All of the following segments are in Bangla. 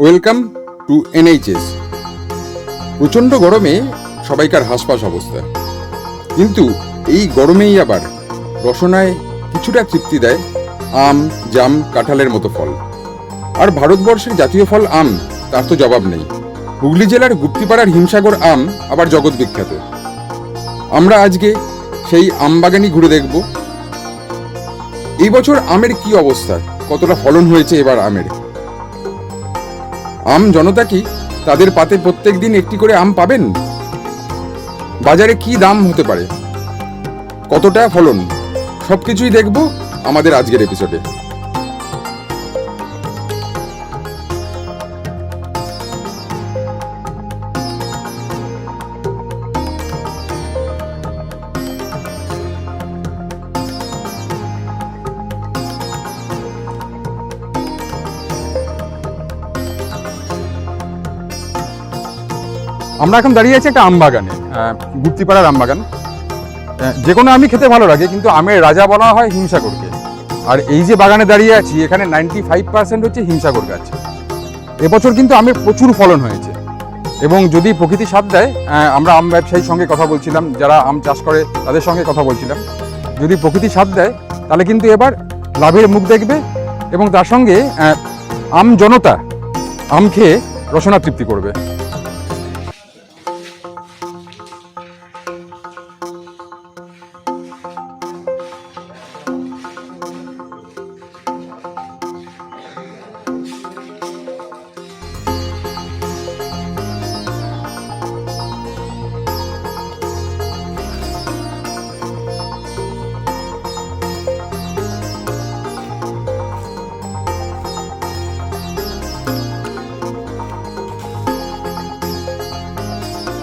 Welcome to NHS. প্রচণ্ড গরমে সবাইকার হাসপাস অবস্থা। কিন্তু এই গরমেই আবার রসনায় কিছুটা তৃপ্তি দেয় আম, জাম, কাঁঠালের মতো ফল। আর ভারতবর্ষের জাতীয় ফল আম, তার তো জবাব নেই। হুগলি জেলার গুপ্তিপাড়ার হিমসাগর আম আবার জগৎ বিখ্যাত। আমরা আজকে সেই আম বাগানই ঘুরে দেখব। এই বছর আমের কি অবস্থা? কতটা ফলন হয়েছে এবার আমের? আম জনতা কি তাদের পাতে প্রত্যেক দিন একটি করে আম পাবেন? বাজারে কি দাম হতে পারে? কতটা ফলন? সবকিছুই দেখব আমাদের আজকের এপিসোডে আমরা এখন দাঁড়িয়ে আছি একটা আম বাগানে আহ, গুপ্তিপাড়ার আম বাগান আহ, যে কোনো আমি খেতে ভালো লাগে কিন্তু আমের রাজা বলা হয় হিমসাগরকে। আর এই যে বাগানে দাঁড়িয়ে আছি এখানে নাইনটি ফাইভ পার্সেন্ট হচ্ছে হিমসাগর গাছ। এবছর কিন্তু আমের প্রচুর ফলন হয়েছে। এবং যদি প্রকৃতি সাথ দেয় আমরা আম ব্যবসায়ীর সঙ্গে কথা বলছিলাম যারা আম চাষ করে তাদের সঙ্গে কথা বলছিলাম। যদি প্রকৃতি সাথ দেয় তাহলে কিন্তু এবার লাভের মুখ দেখবে এবং তার সঙ্গে আম জনতা আম খেয়ে রসনা তৃপ্তি করবে।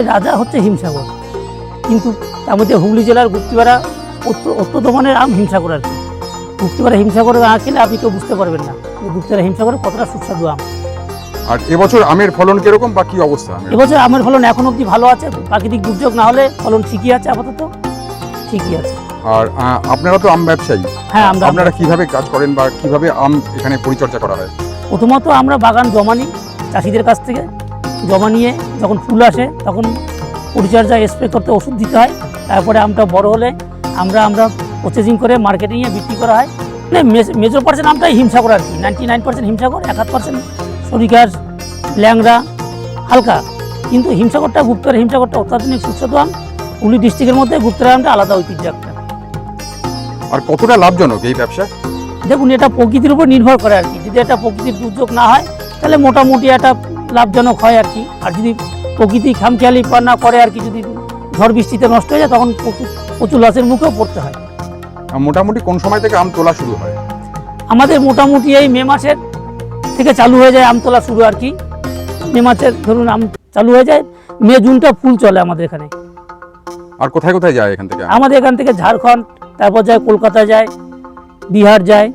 রাজা হচ্ছে হিমসাগর। কিন্তু তার মধ্যে হুগলি জেলার গুপ্তিপাড়া অত্য- অত্যন্ত মানের আম হিমসাগর আর কি। গুপ্তিপাড়া হিমসাগরে না খেলে আপনি কেউ বুঝতে পারবেন না। গুপ্তিপাড়া হিমসাগরে কতটা সুস্বাদু আম। আর এবছর আমের ফলন কীরকম বা কি অবস্থা এবছর আমের ফলন এখন অবধি ভালো আছে প্রাকৃতিক দুর্যোগ না হলে ফলন ঠিকই আছে আপাতত। ঠিকই আছে। আর আপনারা তো আম ব্যবসায়ী। হ্যাঁ আমরা আপনারা কীভাবে কাজ করেন বা কীভাবে আম এখানে পরিচর্যা করা হয়? প্রথমত আমরা বাগান জমা নিই চাষিদের কাছ থেকে। জমা নিয়ে যখন ফুল আসে তখন পরিচর্যা স্প্রে করতে ওষুধ দিতে হয়। তারপরে আমটা বড় হলে আমরা আমরা প্রসেসিং করে মার্কেটিংয়ে বিক্রি করা হয়। মানে মেজর পার্সেন্ট আমটাই হিমসাগর আর কি। নাইনটি নাইন পার্সেন্ট হিমসাগর এক আধ পার্সেন্ট সরিকার ল্যাংড়া হালকা। কিন্তু হিমসাগরটা গুপ্তরা হিমসাগরটা অত্যাধুনিক সুস্বাদু আম। হুগলি ডিস্ট্রিক্টের মধ্যে গুপ্তরা আমটা আলাদা ঐতিহ্য একটা। আর কতটা লাভজনক এই ব্যবসা? দেখুন এটা প্রকৃতির উপর নির্ভর করে আর কি। যদি এটা প্রকৃতির দুর্যোগ না হয় তাহলে মোটামুটি একটা লাভজনক হয় আর কি। আর যদি প্রকৃতি খামখেয়ালি না করে আর কি যদি ঝড় বৃষ্টিতে নষ্ট হয়ে যায় তখন প্রচুর- লসের মুখেও পড়তে হয়। মোটামুটি কোন সময় থেকে আম তোলা শুরু হয়? আমাদের মোটামুটি এই মে মাসের থেকে চালু হয়ে যায় আম তোলা শুরু আর কি। মে মাসের ধরুন আম চালু হয়ে যায় মে জুনটা ফুল চলে আমাদের এখানে। আর কোথায় কোথায় যায় এখান থেকে আমাদের এখান থেকে ঝাড়খণ্ড তারপর যায় কলকাতা যায় বিহার যায়।